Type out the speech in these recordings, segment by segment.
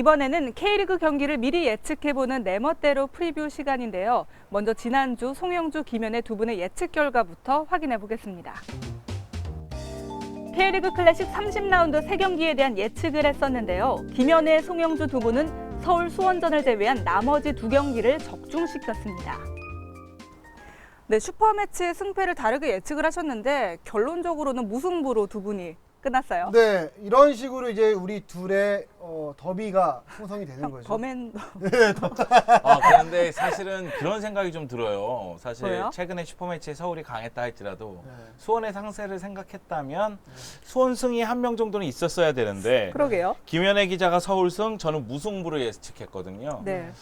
이번에는 K리그 경기를 미리 예측해보는 내 멋대로 프리뷰 시간인데요. 먼저 지난주 송영주, 김현의 두 분의 예측 결과부터 확인해 보겠습니다. K리그 클래식 30라운드 세경기에 대한 예측을 했었는데요. 김현의, 송영주 두 분은 서울 수원전을 제외한 나머지 두 경기를 적중시켰습니다. 네, 슈퍼매치 승패를 다르게 예측을 하셨는데 결론적으로는 무승부로 두 분이 끝났어요. 네, 이런 식으로 이제 우리 둘의 어, 더비가 형성이 되는 거죠. 더맨 아, 그런데 사실은 그런 생각이 좀 들어요. 사실 왜요? 최근에 슈퍼매치에 서울이 강했다 할지라도 네. 수원의 상세를 생각했다면 수원승이 한 명 정도는 있었어야 되는데 그러게요. 김현애 기자가 서울승, 저는 무승부로 예측했거든요. 네.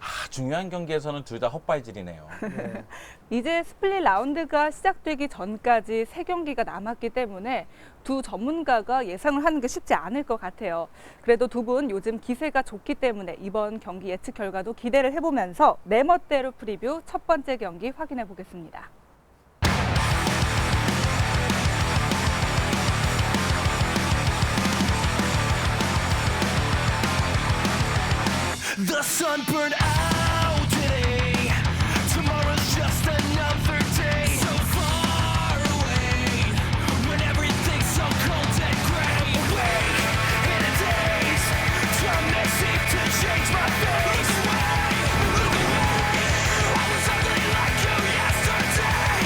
아, 중요한 경기에서는 둘 다 헛발질이네요. 네. 이제 스플릿 라운드가 시작되기 전까지 세 경기가 남았기 때문에 두 전문가가 예상을 하는 게 쉽지 않을 것 같아요. 그래도 두 분 요즘 기세가 좋기 때문에 이번 경기 예측 결과도 기대를 해보면서 내 멋대로 프리뷰 첫 번째 경기 확인해 보겠습니다. The sun burned out today. Tomorrow's just another day. So far away. When everything's so cold and gray. Awake in a daze. Trying to seek to change my face. Look away, look away. I was ugly like you yesterday.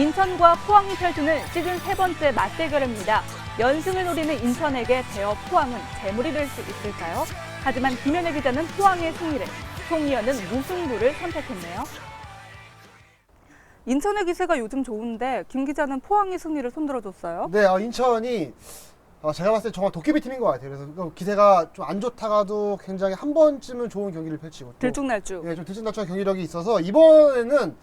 인천과 포항이 펼치는 시즌 세 번째 맞대결입니다. 연승을 노리는 인천에게 대어 포항은 재물이 될 수 있을까요? 하지만 김현애 기자는 포항의 승리를, 송이현은 무승부를 선택했네요. 인천의 기세가 요즘 좋은데 김 기자는 포항의 승리를 손들어줬어요. 네, 어, 인천이 어, 제가 봤을 때 정말 도깨비 팀인 것 같아요. 그래서 그 기세가 좀 안 좋다가도 굉장히 한 번쯤은 좋은 경기를 펼치고 또 들쭉날쭉. 예, 좀 들쭉날쭉한 경기력이 있어서 이번에는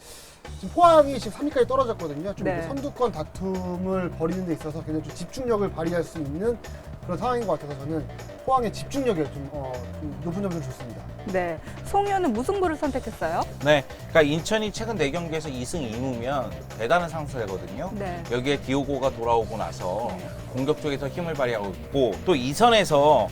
지금 포항이 지금 3위까지 떨어졌거든요. 좀 네. 이렇게 선두권 다툼을 벌이는 데 있어서 굉장히 좀 집중력을 발휘할 수 있는 그런 상황인 것 같아서 저는 포항의 집중력에 좀, 어, 좀 높은 점을 줬습니다. 네, 송이현은 무승부를 선택했어요. 네. 그러니까 인천이 최근 4경기에서 2승 2무면 대단한 상승이거든요. 네. 여기에 디오고가 돌아오고 나서 네. 공격 쪽에서 힘을 발휘하고 있고 또 이선에서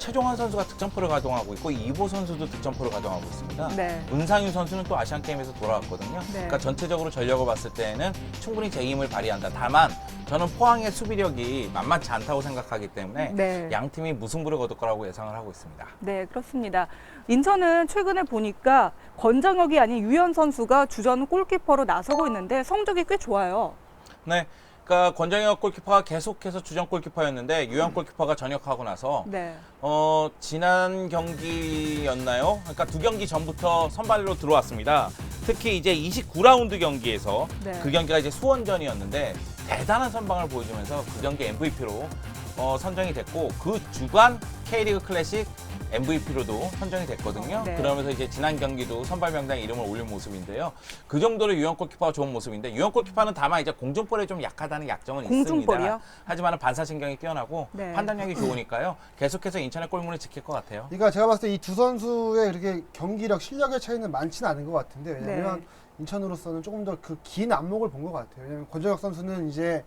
최종환 선수가 득점포를 가동하고 있고 이보 선수도 득점포를 가동하고 있습니다. 네. 은상윤 선수는 또 아시안 게임에서 돌아왔거든요. 그러니까 전체적으로 전력을 봤을 때는 충분히 제 힘을 발휘한다. 다만 저는 포항의 수비력이 만만치 않다고 생각하기 때문에 네. 양 팀이 무승부를 거둘 거라고 예상을 하고 있습니다. 네, 그렇습니다. 인천은 최근에 보니까 권정혁이 아닌 유현 선수가 주전 골키퍼로 나서고 있는데 성적이 꽤 좋아요. 네. 그러니까 권정혁 골키퍼가 계속해서 주전 골키퍼였는데 유영 골키퍼가 전역하고 나서 네. 어, 지난 경기였나요? 그러니까 두 경기 전부터 선발로 들어왔습니다. 특히 이제 29라운드 경기에서 네. 그 경기가 이제 수원전이었는데 대단한 선방을 보여주면서 그 경기 MVP로 어, 선정이 됐고 그 주간 K리그 클래식 MVP로도 선정이 됐거든요. 네. 그러면서 이제 지난 경기도 선발 명단에 이름을 올린 모습인데요. 그 정도로 유영 골키퍼가 좋은 모습인데 유영 골키퍼는 다만 이제 공중볼에 좀 약하다는 약점은 공중볼이요? 있습니다. 하지만 반사 신경이 뛰어나고 네. 판단력이 좋으니까요. 계속해서 인천의 골문을 지킬 것 같아요. 그러니까 제가 봤을 때 이 두 선수의 이렇게 경기력, 실력의 차이는 많지는 않은 것 같은데 왜냐면 네. 인천으로서는 조금 더 그 긴 안목을 본 것 같아요. 왜냐면 권정혁 선수는 이제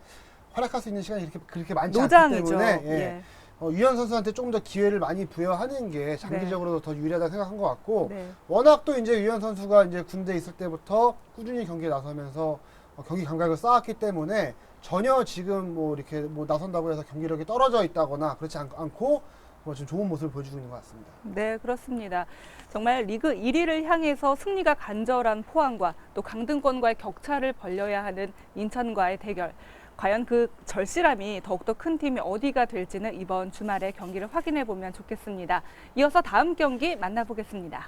활약할 수 있는 시간이 이렇게 그렇게 많지 않기 노장이죠. 때문에 예. 예. 어, 유현 선수한테 조금 더 기회를 많이 부여하는 게 장기적으로 더 유리하다 고 생각한 것 같고 네. 워낙 또 이제 유현 선수가 이제 군대 에 있을 때부터 꾸준히 경기에 나서면서 어, 경기 감각을 쌓았기 때문에 전혀 지금 뭐 이렇게 뭐 나선다고 해서 경기력이 떨어져 있다거나 그렇지 않, 않고 뭐 지금 좋은 모습을 보여주고 있는 것 같습니다. 네, 그렇습니다. 정말 리그 1위를 향해서 승리가 간절한 포항과 또 강등권과의 격차를 벌려야 하는 인천과의 대결. 과연 그 절실함이 더욱더 큰 팀이 어디가 될지는 이번 주말에 경기를 확인해 보면 좋겠습니다. 이어서 다음 경기 만나보겠습니다.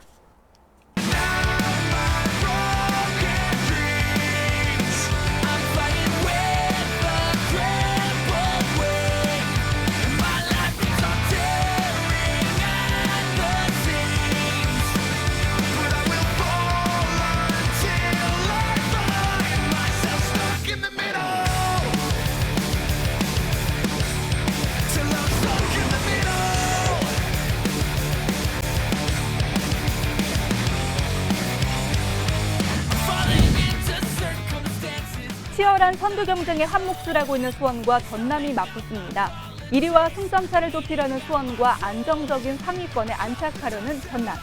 선두 경쟁에 한몫을 하고 있는 수원과 전남이 맞붙습니다. 1위와 승점 차를 좁히려는 수원과 안정적인 상위권에 안착하려는 전남.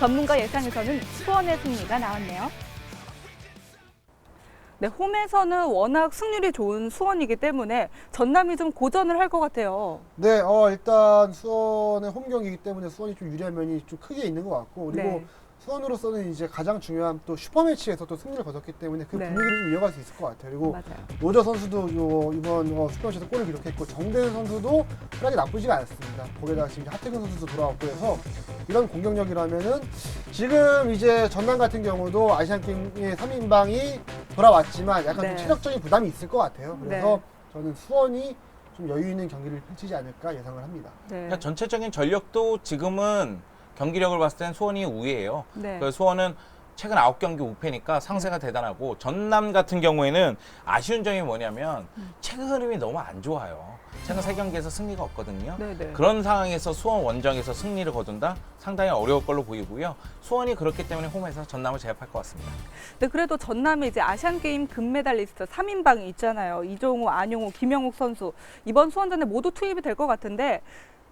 전문가 예상에서는 수원의 승리가 나왔네요. 네, 홈에서는 워낙 승률이 좋은 수원이기 때문에 전남이 좀 고전을 할 것 같아요. 네, 어, 일단 수원의 홈 경기이기 때문에 수원이 좀 유리한 면이 좀 크게 있는 것 같고 그리고 네. 수원으로서는 이제 가장 중요한 또 슈퍼매치에서 또 승리를 거뒀기 때문에 그 네. 분위기를 좀 이어갈 수 있을 것 같아요. 그리고 맞아요. 노저 선수도 요 이번 어, 슈퍼매치에서 골을 기록했고 정대현 선수도 활약이 나쁘지가 않습니다. 거기다가 지금 하태근 선수도 돌아왔고 해서 이런 공격력이라면은 지금 이제 전남 같은 경우도 아시안 게임의 3인방이 돌아왔지만 약간 네. 좀 체력적인 부담이 있을 것 같아요. 그래서 네. 저는 수원이 좀 여유 있는 경기를 펼치지 않을까 예상을 합니다. 네. 그러니까 전체적인 전력도 지금은 경기력을 봤을 땐 수원이 우위예요. 네. 그 수원은 최근 9경기 우패니까 상세가 대단하고 전남 같은 경우에는 아쉬운 점이 뭐냐면 최근 흐름이 너무 안 좋아요. 최근 세 경기에서 승리가 없거든요. 네, 네. 그런 상황에서 수원 원정에서 승리를 거둔다? 상당히 어려울 걸로 보이고요. 수원이 그렇기 때문에 홈에서 전남을 제압할 것 같습니다. 네, 그래도 전남에 이제 아시안 게임 금메달리스트 3인방이 있잖아요. 이종우, 안용호, 김영욱 선수 이번 수원전에 모두 투입이 될 것 같은데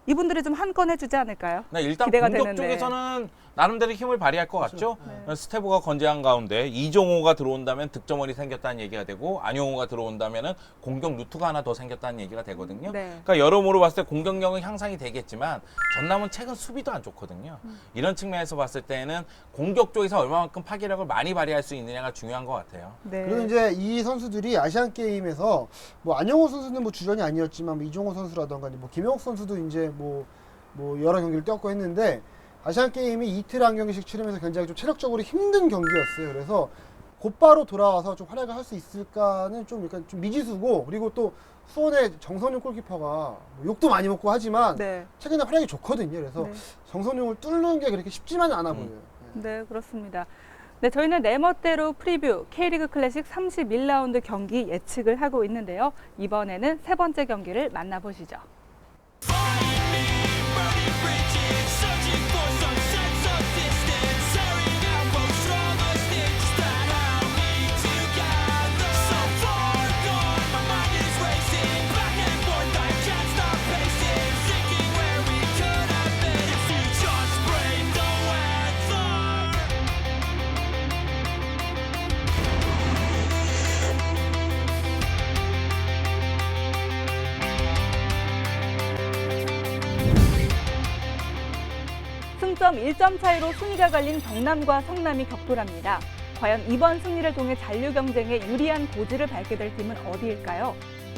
이분들이 좀 한 건 해주지 않을까요? 네, 일단 기대가 공격 되는데. 쪽에서는 나름대로 힘을 발휘할 것 같죠. 네. 스테보가 건재한 가운데 이종호가 들어온다면 득점원이 생겼다는 얘기가 되고 안용호가 들어온다면 공격 루트가 하나 더 생겼다는 얘기가 되거든요. 네. 그러니까 여러모로 봤을 때 공격력은 향상이 되겠지만 전남은 최근 수비도 안 좋거든요. 음. 이런 측면에서 봤을 때는 공격 쪽에서 얼마만큼 파괴력을 많이 발휘할 수 있느냐가 중요한 것 같아요. 네. 그리고 이제 이 선수들이 아시안 게임에서 뭐 안영호 선수는 뭐 주전이 아니었지만 뭐 이종호 선수라던가 뭐 김영욱 선수도 이제 뭐, 뭐 여러 경기를 뛰었고 했는데 아시안 게임이 이틀 한 경기씩 치르면서 굉장히 좀 체력적으로 힘든 경기였어요. 그래서 곧바로 돌아와서 좀 활약을 할 수 있을까는 좀 약간 좀 미지수고 그리고 또 수원의 정선용 골키퍼가 뭐 욕도 많이 먹고 하지만 네. 최근에 활약이 좋거든요. 그래서 네. 정선용을 뚫는 게 그렇게 쉽지만은 않아 음. 보여요. 네. 네, 그렇습니다. 네, 저희는 네 멋대로 프리뷰 K리그 클래식 31라운드 경기 예측을 하고 있는데요. 이번에는 세 번째 경기를 만나보시죠. 0.1점 차이로 순위가 갈린 경남과 성남이 격돌합니다. 과연 이번 승리를 통해 잔류 경쟁에 유리한 고지를 밟게 될 팀은 어디일까요?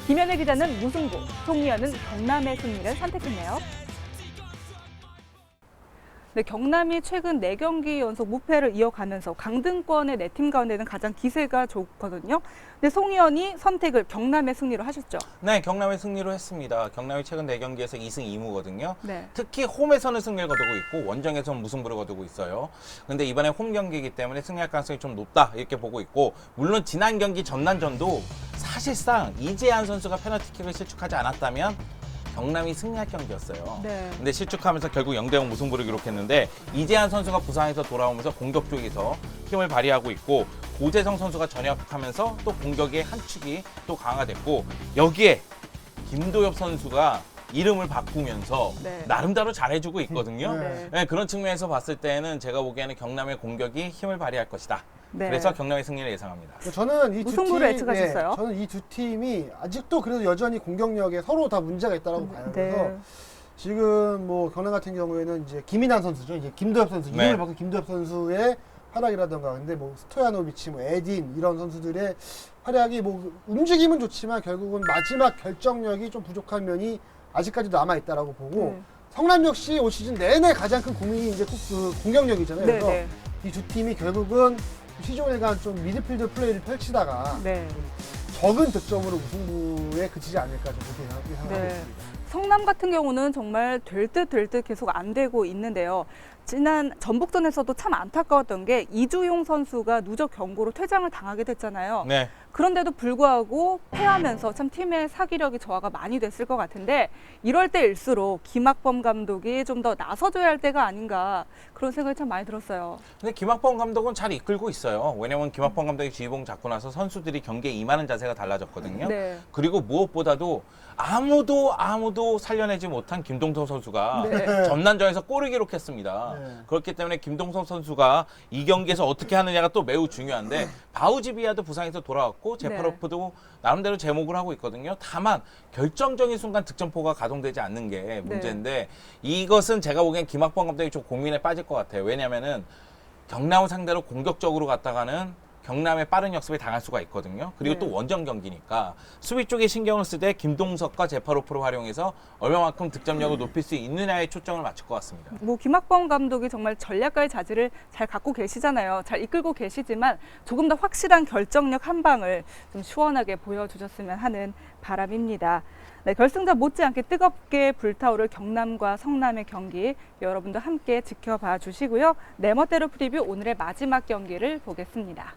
김현애 기자는 무승부, 송미연은 경남의 승리를 선택했네요. 네, 경남이 최근 4경기 연속 무패를 이어가면서 강등권의 네 팀 가운데는 가장 기세가 좋거든요. 근데 송희연이 선택을 경남의 승리로 하셨죠. 네, 경남의 승리로 했습니다. 경남이 최근 4경기에서 2승 2무거든요. 네. 특히 홈에서는 승리를 거두고 있고 원정에서는 무승부를 거두고 있어요. 근데 이번에 홈 경기이기 때문에 승리할 가능성이 좀 높다 이렇게 보고 있고 물론 지난 경기 전남전도 사실상 이재한 선수가 페널티킥을 실축하지 않았다면 경남이 승리할 경기였어요. 네. 근데 실축하면서 결국 0대0 무승부를 기록했는데 이재한 선수가 부상에서 돌아오면서 공격 쪽에서 힘을 발휘하고 있고 고재성 선수가 전역하면서 또 공격의 한 축이 또 강화됐고 여기에 김도엽 선수가 이름을 바꾸면서 네. 나름대로 잘해주고 있거든요. 네. 네, 그런 측면에서 봤을 때는 제가 보기에는 경남의 공격이 힘을 발휘할 것이다. 네. 그래서 경남의 승리를 예상합니다. 저는 이 두 팀, 무승부를 예측하셨어요? 네, 저는 이 두 팀이 아직도 그래도 여전히 공격력에 서로 다 문제가 있다라고 봐요. 그래서 네. 지금 뭐 경남 같은 경우에는 이제 김인환 선수죠. 이제 김도엽 선수 네. 이름을 바꾼 김도엽 선수의 활약이라던가 근데 뭐 스토야노비치, 뭐 에딘 이런 선수들의 활약이 뭐 움직임은 좋지만 결국은 마지막 결정력이 좀 부족한 면이 아직까지도 남아 있다라고 보고 네. 성남 역시 올 시즌 내내 가장 큰 고민이 이제 꼭그 공격력이잖아요. 네, 그래서 네. 이 두 팀이 결국은 시즌에간 좀 미드필드 플레이를 펼치다가 네. 적은 득점으로 무승부에 그치지 않을까 좀 그렇게 예상하고 네. 있습니다. 성남 같은 경우는 정말 될 듯 될 듯 계속 안 되고 있는데요. 지난 전북전에서도 참 안타까웠던 게 이주용 선수가 누적 경고로 퇴장을 당하게 됐잖아요. 네. 그런데도 불구하고 패하면서 참 팀의 사기력이 저하가 많이 됐을 것 같은데 이럴 때일수록 김학범 감독이 좀 더 나서줘야 할 때가 아닌가 그런 생각이 참 많이 들었어요. 근데 김학범 감독은 잘 이끌고 있어요. 왜냐면 김학범 감독이 지휘봉 잡고 나서 선수들이 경기에 임하는 자세가 달라졌거든요. 네. 그리고 무엇보다도 아무도 아무도 살려내지 못한 김동석 선수가 네. 전난전에서 골을 기록했습니다. 네. 그렇기 때문에 김동석 선수가 이 경기에서 어떻게 하느냐가 또 매우 중요한데 바우지비아도 부상에서 돌아왔고 제파로프도 나름대로 제목을 하고 있거든요. 다만 결정적인 순간 득점포가 가동되지 않는 게 문제인데 이것은 제가 보기엔 김학범 감독이 좀 고민에 빠질 것 같아요. 왜냐면은 경남을 상대로 공격적으로 갔다가는 경남의 빠른 역습에 당할 수가 있거든요. 그리고 네. 또 원정 경기니까 수비 쪽에 신경을 쓰되 김동석과 제파로프를 활용해서 얼마만큼 득점력을 높일 수 있느냐에 초점을 맞출 것 같습니다. 뭐 김학범 감독이 정말 전략가의 자질을 잘 갖고 계시잖아요. 잘 이끌고 계시지만 조금 더 확실한 결정력 한 방을 좀 시원하게 보여주셨으면 하는 바람입니다. 네, 결승전 못지않게 뜨겁게 불타오를 경남과 성남의 경기 여러분도 함께 지켜봐 주시고요. 네 멋대로 프리뷰 오늘의 마지막 경기를 보겠습니다.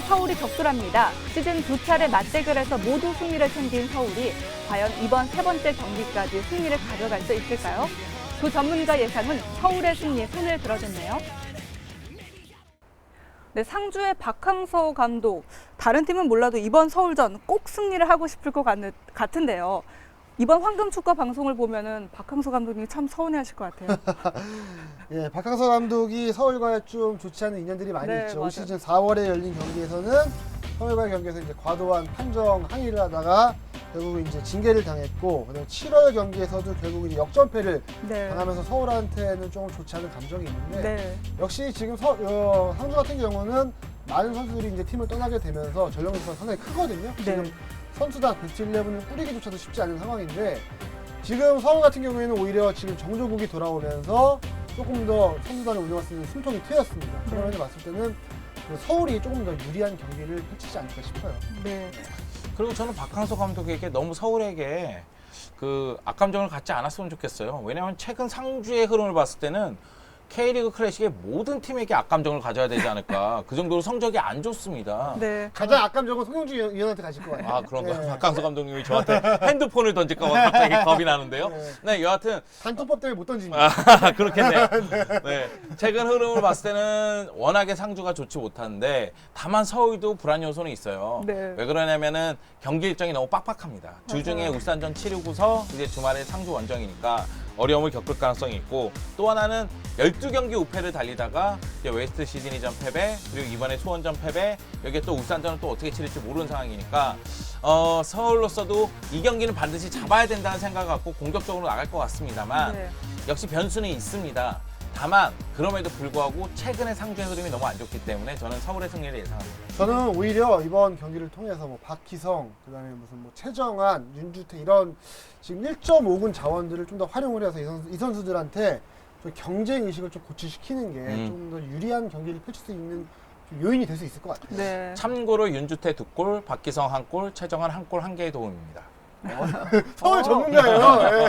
서울이 적절합니다. 시즌 두 차례 맞대결에서 모두 승리를 챙긴 서울이 과연 이번 세 번째 경기까지 승리를 가져갈 수 있을까요? 두 전문가 예상은 서울의 승리에 손을 들어줬네요. 네, 상주의 박항서 감독. 다른 팀은 몰라도 이번 서울전 꼭 승리를 하고 싶을 것 같, 같은데요. 이번 황금 축구 방송을 보면은 박항서 감독님이 참 서운해하실 것 같아요. 예, 박항서 감독이 서울과의 좀 좋지 않은 인연들이 많이 네, 있죠. 맞아요. 올 시즌 4월에 열린 경기에서는 서울과의 경기에서 이제 과도한 판정 항의를 하다가 결국 이제 징계를 당했고, 그다음에 7월 경기에서도 결국 이제 역전패를 네. 당하면서 서울한테는 조금 좋지 않은 감정이 있는데 네. 역시 지금 서, 어, 상주 같은 경우는 많은 선수들이 이제 팀을 떠나게 되면서 전력 력가 상당히 크거든요. 네. 지금 선수단 베스트 11을 꾸리기조차도 쉽지 않은 상황인데 지금 서울 같은 경우에는 오히려 지금 정조국이 돌아오면서 조금 더 선수단을 운영할 수 있는 숨통이 트였습니다. 그런 면에서 봤을 때는 그 서울이 조금 더 유리한 경기를 펼치지 않을까 싶어요. 네. 그리고 저는 박항서 감독에게 너무 서울에게 그 악감정을 갖지 않았으면 좋겠어요. 왜냐하면 최근 상주의 흐름을 봤을 때는 K리그 클래식의 모든 팀에게 악감정을 가져야 되지 않을까. 그 정도로 성적이 안 좋습니다. 네. 가장 악감정은 송영주 위원- 위원한테 가실 것 같아요. 아 그런가? 네. 박항서 감독님이 저한테 핸드폰을 던질까 봐 갑자기 겁이 나는데요. 네. 네, 여하튼 단통법 때문에 못 던집니다. 아, 그렇겠네요. 네. 최근 흐름을 봤을 때는 워낙에 상주가 좋지 못한데 다만 서울도 불안 요소는 있어요. 네. 왜 그러냐면은 경기 일정이 너무 빡빡합니다. 주중에. 울산전 치르고서 이제 주말에 상주 원정이니까 어려움을 겪을 가능성이 있고 또 하나는 12경기 우패를 달리다가 이제 웨스트 시드니전 패배 그리고 이번에 수원전 패배 여기에 또 울산전은 또 어떻게 치를지 모르는 상황이니까 어, 서울로서도 이 경기는 반드시 잡아야 된다는 생각을 갖고 공격적으로 나갈 것 같습니다만 네. 역시 변수는 있습니다. 다만 그럼에도 불구하고 최근의 상주의 흐름이 너무 안 좋기 때문에 저는 서울의 승리를 예상합니다. 저는 오히려 이번 경기를 통해서 뭐 박희성, 그다음에 무슨 뭐 최정한, 윤주태 이런 지금 1.5군 자원들을 좀 더 활용을 해서 이, 선수, 이 선수들한테 좀 경쟁 의식을 좀 고취시키는 게 음. 좀 더 유리한 경기를 펼칠 수 있는 좀 요인이 될 수 있을 것 같아요. 네. 참고로 윤주태 두 골, 박기성 한 골, 최정한 한 골 한 개의 도움입니다. 서울 어. 전문가예요.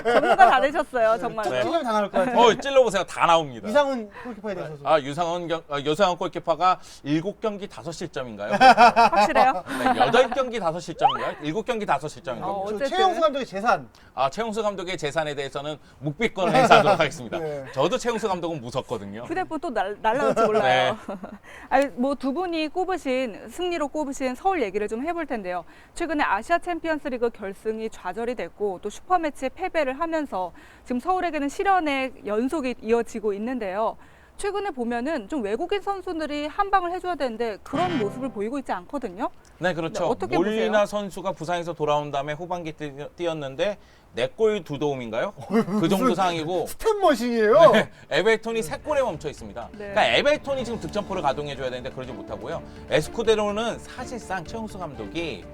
예. 전문가 다 되셨어요, 정말로. 네. 찔려 당할 것 같아요. 어, 찔러보세요. 다 나옵니다. 이상훈 골키퍼에 대해서 좀. 아, 유상원 경, 아, 유상원 골키퍼가 7경기 5실점인가요? 확실해요? 네, 8경기 5실점인가요? 7경기 5실점인가요? 어, 저 어쨌든. 최영수 감독의 재산. 아, 최용수 감독의 재산에 대해서는 묵비권을 행사하도록 하겠습니다. 네. 저도 최용수 감독은 무섭거든요. 휴대폰 또 날, 날라올지 몰라요. 네. 아니, 뭐 두 분이 꼽으신 승리로 꼽으신 서울 얘기를 좀 해볼 텐데요. 최근에 아시아 챔피언스 리그 결승이 좌절이 됐고 또 슈퍼매치에 패배를 하면서 지금 서울에게는 실현의 연속이 이어지고 있는데요. 최근에 보면은 좀 외국인 선수들이 한 방을 해줘야 되는데 그런 모습을 보이고 있지 않거든요. 네, 그렇죠. 네, 어떻게 몰리나 보세요? 선수가 부상에서 돌아온 다음에 후반기 뛰- 뛰었는데 네골 두 도움인가요? 그 정도 상황이고 스텝 머신이에요. 네, 에벨톤이 세 골에 멈춰 있습니다. 네. 그러니까 에벨톤이 지금 득점포를 가동해줘야 되는데 그러지 못하고요. 에스쿠데로는 사실상 최용수 감독이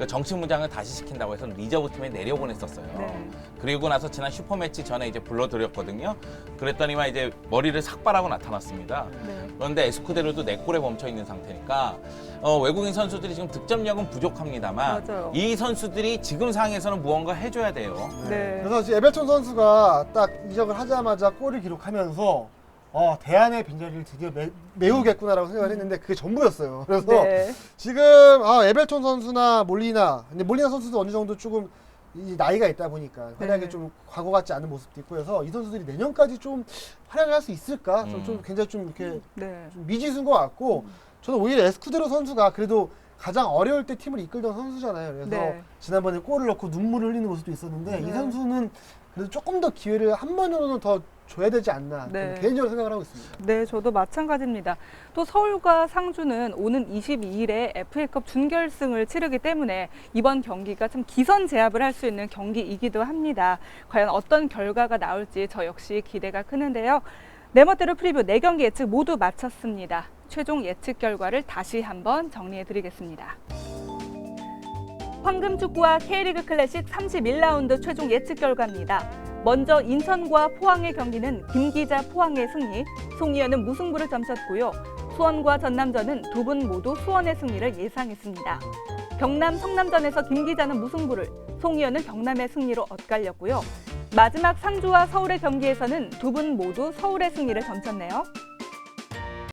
그 정치 무장을 다시 시킨다고 해서 리저브 팀에 내려보냈었어요. 네. 그리고 나서 지난 슈퍼매치 전에 이제 불러드렸거든요. 그랬더니만 이제 머리를 삭발하고 나타났습니다. 네. 그런데 에스쿠데로도 네 골에 멈춰 있는 상태니까 어, 외국인 선수들이 지금 득점력은 부족합니다만 맞아요. 이 선수들이 지금 상황에서는 무언가 해줘야 돼요. 네. 그래서 지금 에벨톤 선수가 딱 이적을 하자마자 골을 기록하면서 어, 대안의 빈자리를 드디어 매, 메우겠구나라고 생각을 했는데 그게 전부였어요. 그래서 네. 지금 아, 에벨톤 선수나 몰리나 근데 몰리나 선수도 어느 정도 조금 이 나이가 있다 보니까 활약이 네. 좀 과거 같지 않은 모습도 있고 해서 이 선수들이 내년까지 좀 활약을 할 수 있을까? 좀, 음. 좀 굉장히 좀 이렇게 네. 좀 미지수인 것 같고 저는 오히려 에스쿠데로 선수가 그래도 가장 어려울 때 팀을 이끌던 선수잖아요. 그래서 네. 지난번에 골을 넣고 눈물을 흘리는 모습도 있었는데 이 네. 선수는 그래도 조금 더 기회를 한 번으로는 더 줘야 되지 않나 네. 개인적으로 생각을 하고 있습니다. 네, 저도 마찬가지입니다. 또 서울과 상주는 오는 22일에 FA컵 준결승을 치르기 때문에 이번 경기가 참 기선 제압을 할 수 있는 경기이기도 합니다. 과연 어떤 결과가 나올지 저 역시 기대가 크는데요. 네 멋대로 프리뷰 네 경기 예측 모두 마쳤습니다. 최종 예측 결과를 다시 한번 정리해 드리겠습니다. 황금축구와 K리그 클래식 31라운드 최종 예측 결과입니다. 먼저 인천과 포항의 경기는 김기자 포항의 승리, 송이현은 무승부를 점쳤고요. 수원과 전남전은 두 분 모두 수원의 승리를 예상했습니다. 경남 성남전에서 김기자는 무승부를, 송이현은 경남의 승리로 엇갈렸고요. 마지막 상주와 서울의 경기에서는 두 분 모두 서울의 승리를 점쳤네요.